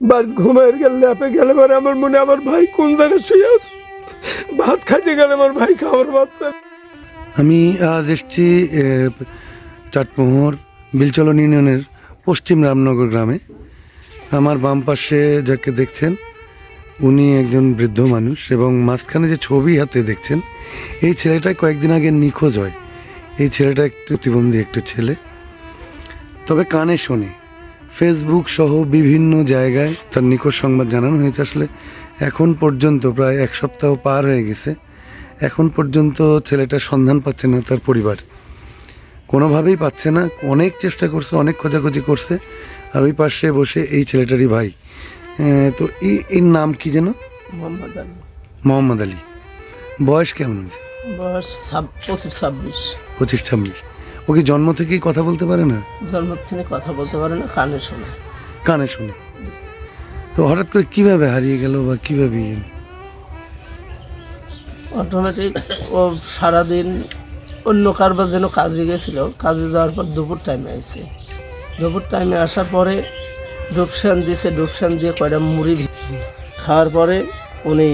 বাড়ি ঘুমায় গেলে, ল্যাপে গেলে পরে আমার মনে আমার ভাই কোন জায়গায় শুয়ে আছে? ভাত খাইতে গেলে আমার ভাই খাবার পাচ্ছে আমি আজ এসেছি চাটমোহর বিলচলন ইউনিয়নের পশ্চিম রামনগর গ্রামে। আমার বাম পাশে যাকে দেখছেন, উনি একজন বৃদ্ধ মানুষ এবং মাঝখানে যে ছবি হাতে দেখছেন, এই ছেলেটা কয়েকদিন আগে নিখোঁজ হয়। এই ছেলেটা একটু প্রতিবন্ধী একটা ছেলে। তবে কানে শোনে। ফেসবুক সহ বিভিন্ন জায়গায় তার নিকট সংবাদ জানানো হয়েছে। আসলে এখন পর্যন্ত প্রায় এক সপ্তাহ পার হয়ে গেছে। এখন পর্যন্ত ছেলেটার সন্ধান পাচ্ছে না তার পরিবার। কোনোভাবেই পাচ্ছে না অনেক চেষ্টা করছে অনেক খোঁজাখুঁজি করছে আর ওই পাশে বসে এই ছেলেটারই ভাই। তো এই এর নাম কি যেন? মোহাম্মদ আলী। মোহাম্মদ আলী। বয়স কেমন হয়েছে? বয়স পঁচিশ ছাব্বিশ। পঁচিশ ছাব্বিশ। ও কি জন্ম থেকেই কথা বলতে পারে না? জন্ম থেকে কথা বলতে পারে না কানে শোনে। কানে শুনে। তো হঠাৎ করে কীভাবে হারিয়ে গেল বা কীভাবে ইয়ে? অটোমেটিক ও সারাদিন অন্য কারবার যেন কাজে গেছিল কাজে যাওয়ার পর দুপুর টাইমে আসছে দুপুর টাইমে আসার পরে ডুবসান দিয়েছে ডুবসান দিয়ে কয়টা মুড়ি খাওয়ার পরে উনি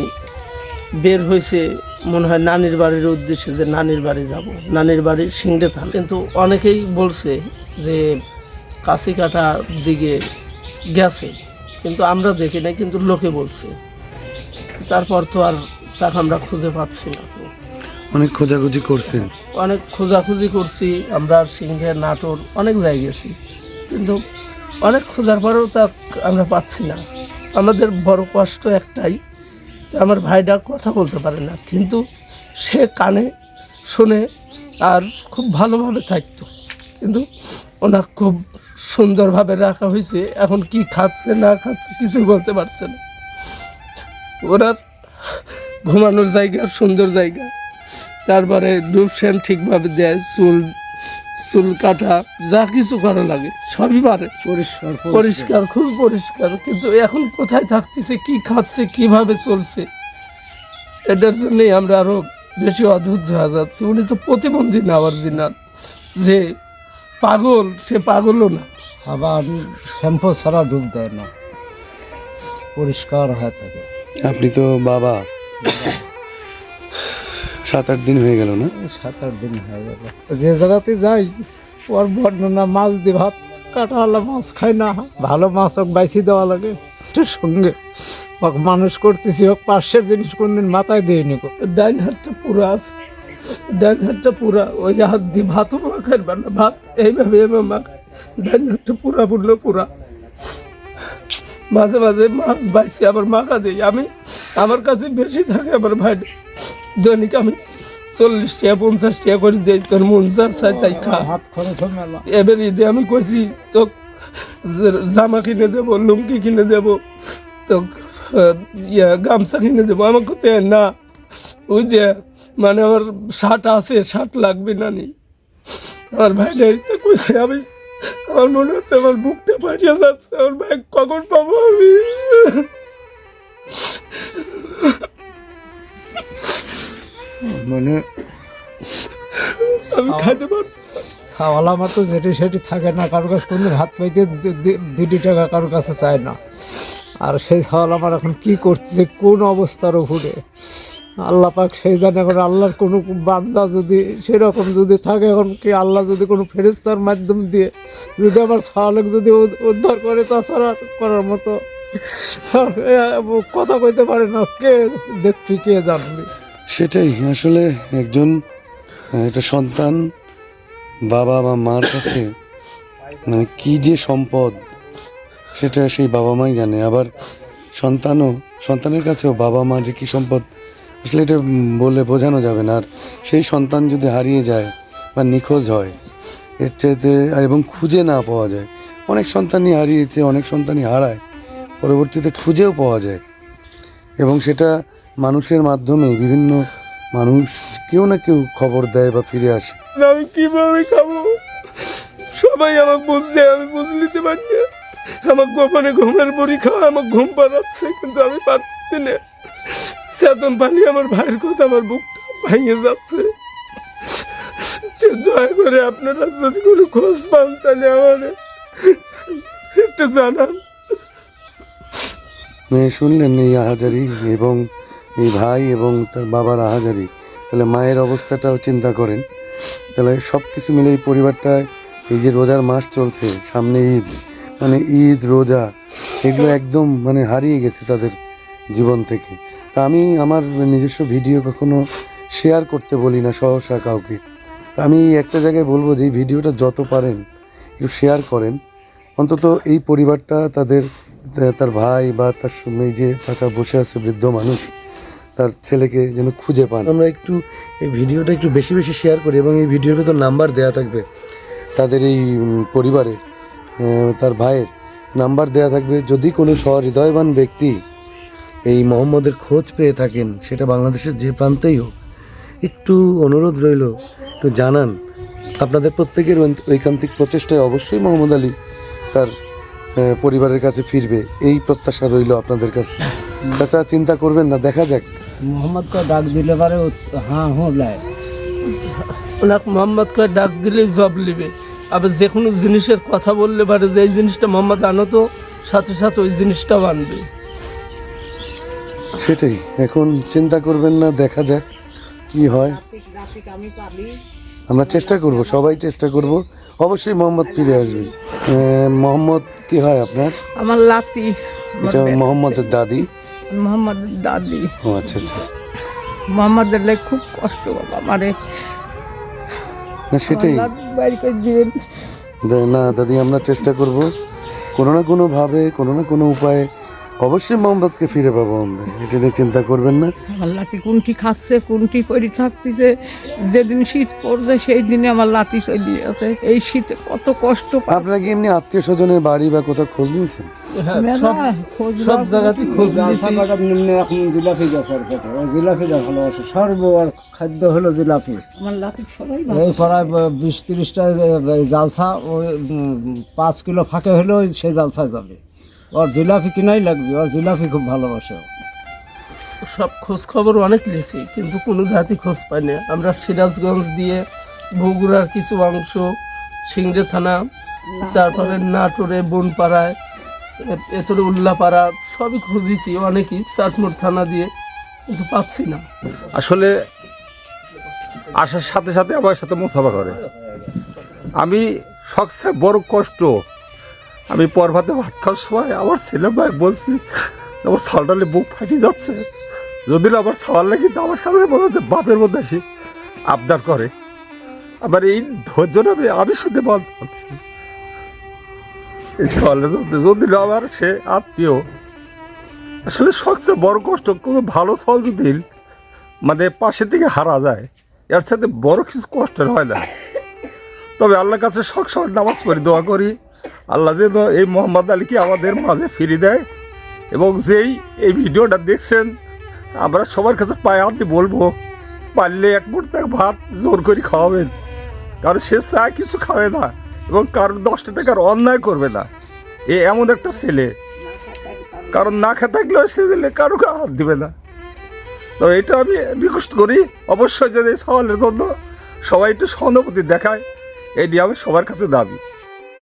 বের হয়েছে মনে হয় নানির বাড়ির উদ্দেশ্যে যে নানির বাড়ি যাব। নানির বাড়ি সিংড়ে থান। কিন্তু অনেকেই বলছে যে কাছিকাটার দিকে গেছে কিন্তু আমরা দেখি না কিন্তু লোকে বলছে। তারপর তো আর তাকে আমরা খুঁজে পাচ্ছি না। অনেক খোঁজাখুঁজি করছেন? অনেক খোঁজাখুঁজি করছি আমরা সিংহে নাটোর অনেক জায়গায় গেছি। কিন্তু অনেক খোঁজার পরেও তা আমরা পাচ্ছি না। আমাদের বড় কষ্ট একটাই আমার ভাইটা কথা বলতে পারে না, কিন্তু সে কানে, শুনে আর খুব ভালোভাবে থাকতো। কিন্তু ওনার খুব সুন্দরভাবে রাখা হয়েছে, এখন কি খাচ্ছে, না খাচ্ছে কিছু বলতে পারছে না। ওনার ঘুমানোর জায়গা, সুন্দর জায়গা। তারপরে ডুবসেন ঠিকভাবে দেয়, চুল চুল কাটা যা কিছু করা লাগে সবই পারে। পরিষ্কার পরিষ্কার। খুব পরিষ্কার। কিন্তু এখন কোথায় থাকতেছে কি খাচ্ছে কীভাবে চলছে? এটার জন্যই আমরা আরও বেশি অধৈর্য হয়ে যাচ্ছি। উনি তো প্রতিবন্ধী না আবার জিনার যে পাগল সে পাগলও না। আবার শ্যাম্পু ছাড়া ডুব দেয় না। পরিষ্কার হয়ে থাকে। আপনি তো বাবা। সাত আট দিন হয়ে গেল না? সাত আট দিন হয়ে গেল। যে জায়গাতে যাই, ওর বর্ণনা মাছ দিয়ে ভাত কাটা হলে মাছ খাই না। ভালো মাছ হোক বাইসি দেওয়া লাগে। সঙ্গে হোক, মানুষ করতেছি হোক পাশের জিনিস কোনদিন মাথায় দিয়ে নিকো ডাইন হাতটা পুরো আছে। ডাইন হাতটা পুরা, ওই হাত দিয়ে ভাতও মাখার না? ভাত এইভাবে এভাবে মাখায় ডাইন হাতটা পুরা পূর্ণ পুরা। মাঝে মাঝে মাছ বাইছে আবার মাখা দিই। আমি, আমার কাছে বেশি থাকে আমার ভাই দৈনিক আমি চল্লিশ টাকা পঞ্চাশ টাকা করে দিই তোর মন যা চাই তাই খা। হাত খরচ মেলা এবার ঈদে আমি কইছি তো জামা কিনে দেবো লুঙ্গি কিনে দেবো তো ইয়া গামছা কিনে দেবো। আমার কোথায় না ওই যে মানে আমার শার্ট আছে শার্ট লাগবে না নি। আমার ভাইটা তো কইছে আমি আমার মনে হচ্ছে আমার বুকটা ফাটিয়ে যাচ্ছে আমার ভাই কখন পাবো আমি? মানে আমি খাইতে পারছি। খাওয়ালা মতো যেটি সেটি থাকে না কারোর কাছে কোনদিন হাত পাইতে দুটি টাকা কারোর কাছে চায় না। আর সেই সওয়াল আমার এখন কি করতেছে কোন অবস্থার উপরে? আল্লাহ পাক সেই জানে এখন আল্লাহর কোনো বান্দা যদি সেরকম যদি থাকে এখন কি আল্লাহ যদি কোনো ফেরিস্তার মাধ্যম দিয়ে যদি আমার সওয়ালক যদি উদ্ধার করে তাছাড়া করার মতো? কথা কইতে পারে না কে দেখবি কে জানবি? সেটাই, আসলে একজন একটা সন্তান বাবা বা মার কাছে মানে কি যে সম্পদ, সেটা সেই বাবা মাই জানে। আবার সন্তানও, সন্তানের কাছেও বাবা মা যে কী সম্পদ, আসলে এটা বলে বোঝানো যাবে না। আর সেই সন্তান যদি হারিয়ে যায় বা নিখোঁজ হয়, এর চাইতে, এবং খুঁজে না পাওয়া যায়, অনেক সন্তানই হারিয়েছে, অনেক সন্তানই হারায়, পরবর্তীতে খুঁজেও পাওয়া যায়। এবং সেটা মানুষের মাধ্যমে বিভিন্ন মানুষ কেউ না কেউ খবর দেয় বা ফিরে আসে। আমি কীভাবে খাব? সবাই আমাকে বুঝতে আমি বুঝ নিতে পারি না। আমার গোপনে ঘুমের বড়ি খাওয়া আমার ঘুম পাড়াচ্ছে কিন্তু আমি পারছি না। চেতন পানি আমার ভাইয়ের কথা আমার বুকটা ভেঙে যাচ্ছে। দয়া করে আপনারা যদি কোনো খোঁজ পান তাহলে আমার একটু জানান। শুনলেন এই আহাজারি এবং এই ভাই এবং তার বাবার আহাজারি তাহলে মায়ের অবস্থাটাও চিন্তা করেন। তাহলে সব কিছু মিলে এই পরিবারটায় এই যে রোজার মাস চলছে, সামনে ঈদ মানে ঈদ, রোজা, এগুলো একদম মানে হারিয়ে গেছে তাদের জীবন থেকে। তা আমি আমার নিজস্ব ভিডিও কখনো শেয়ার করতে বলি না সহসা কাউকে। তা আমি একটা জায়গায় বলব যে এই ভিডিওটা যত পারেন একটু শেয়ার করেন। অন্তত এই পরিবারটা তাদের তার ভাই বা তার সঙ্গে যে চাচা বসে আছে বৃদ্ধ মানুষ তার ছেলেকে যেন খুঁজে পান। আমরা একটু এই ভিডিওটা একটু বেশি বেশি শেয়ার করি এবং এই ভিডিওর ভেতর নাম্বার দেওয়া থাকবে। তাদের এই পরিবারের তার ভাইয়ের নাম্বার দেওয়া থাকবে। যদি কোনো সহৃদয়বান ব্যক্তি এই মোহাম্মদের খোঁজ পেয়ে থাকেন সেটা বাংলাদেশের যে প্রান্তেই হোক একটু অনুরোধ রইল একটু জানান। আপনাদের প্রত্যেকের ঐকান্তিক প্রচেষ্টায় অবশ্যই মোহাম্মদ আলী তার পরিবারের কাছে ফিরবে। এই প্রত্যাশা রইল আপনাদের কাছে। চাচা চিন্তা করবেন না দেখা যাক। মোহাম্মদকে ডাক দিলে পারে ও হ্যাঁ হ্যাঁ ওনাকে মোহাম্মদ করে ডাক দিলেই জব নেবে আবার যে কোনো জিনিসের কথা বললে পারে যে এই জিনিসটা মোহাম্মদ আনো তো সাথে সাথে ওই জিনিসটাও আনবে। সেটাই এখন চিন্তা করবেন না দেখা যাক কি হয়। আমরা চেষ্টা করব সবাই চেষ্টা করব। অবশ্যই মোহাম্মদ ফিরে আসবে। মোহাম্মদ কি হয় আপনার? আমার লাতি। এটা মোহাম্মদের দাদি। মোহাম্মদের দাদি। ও আচ্ছা আচ্ছা। মোহাম্মদের লেগে খুব কষ্ট বাবা আমারে। না সেটাই। বাইরে করে দিবেন। না দাদি আমরা চেষ্টা করব কোনো না কোনোভাবে কোনো না কোনো উপায়ে অবশ্যই মোহাম্মদকে ফিরে পাবো আমরা এটা নিয়ে চিন্তা করবেন না। লাতি কোনটি খাচ্ছে কোনটি পরি থাকতেছে যেদিন শীত পড়ছে সেই দিনে আমার লাতি চলে আছে এই শীতে কত কষ্ট পাই। আপনারা কি এমনি আত্মীয় স্বজনের বাড়ি বা কোথাও খোঁজ নিয়েছেন? হ্যাঁ, সব জায়গাতে খোঁজ নিয়েছি। নিম্নে এখন জিলাপি গাছের পেটে ওই জিলাপিটা ভালোবাসে। সর্ব আর খাদ্য হলো জিলাপি আমার লাতি সবাই এই প্রায় বিশ তিরিশটা জালসা ওই পাঁচ কিলো ফাঁকে হলেও সেই জালসায় যাবে। ওর জিলাপি কিনাই লাগবে ওর জিলাপি খুব ভালোবাসে সব খোঁজ খবর অনেক নিয়েছি কিন্তু কোনো জাতি খোঁজ পাইনি আমরা সিরাজগঞ্জ দিয়ে বগুড়ার কিছু অংশ সিংড়ে থানা তারপরে নাটোরে বনপাড়ায় এতরে উল্লাপাড়া সবই খুঁজেছি অনেকই চাটমোড় থানা দিয়ে কিন্তু পাচ্ছি না। আসলে আসার সাথে সাথে আমার সাথে মুসাফা করে। আমি সবচেয়ে বড় কষ্ট আমি পরভাতে ভাত খাওয়ার সময় আমার ছেলে ভাই বলছি, আমার সালটালে বুক ফাটি যাচ্ছে। যদি আমার সাওয়াল কিন্তু আমার সাথে মনে হচ্ছে বাপের মধ্যে এসে আবদার করে। আবার এই ধৈর্য আমি আমি শুনতে পারছি এই সাওয়ালের যদি আমার সে আত্মীয়, আসলে সবচেয়ে বড় কষ্ট, কোনো ভালো ফল যদি মানে পাশে থেকে হারা যায়, এর সাথে বড় কিছু কষ্টের হয় না। তবে আল্লাহর কাছে সবসময় নামাজ পড়ি দোয়া করি। আল্লাহ যেন এই মোহাম্মদ আলীকে আমাদের মাঝে ফিরিয়ে দেয় এবং যেই এই ভিডিওটা দেখছেন, আমরা সবার কাছে পায়ে হাতে বলব, পারলে এক তাকে ভাত জোর করে খাওয়াবেন। কারণ সে চায় কিছু খাবে না এবং কারোর দশটা টাকার অন্যায় করবে না। এ এমন একটা ছেলে। কারণ না খেয়ে থাকলেও সে দিলে কারও হাত দিবে না। তো এটা আমি রিকোয়েস্ট করি, অবশ্যই যদি সওয়ালের জন্য সবাই একটু সহানুভূতি দেখায় নিয়ে আমি সবার কাছে দাবি।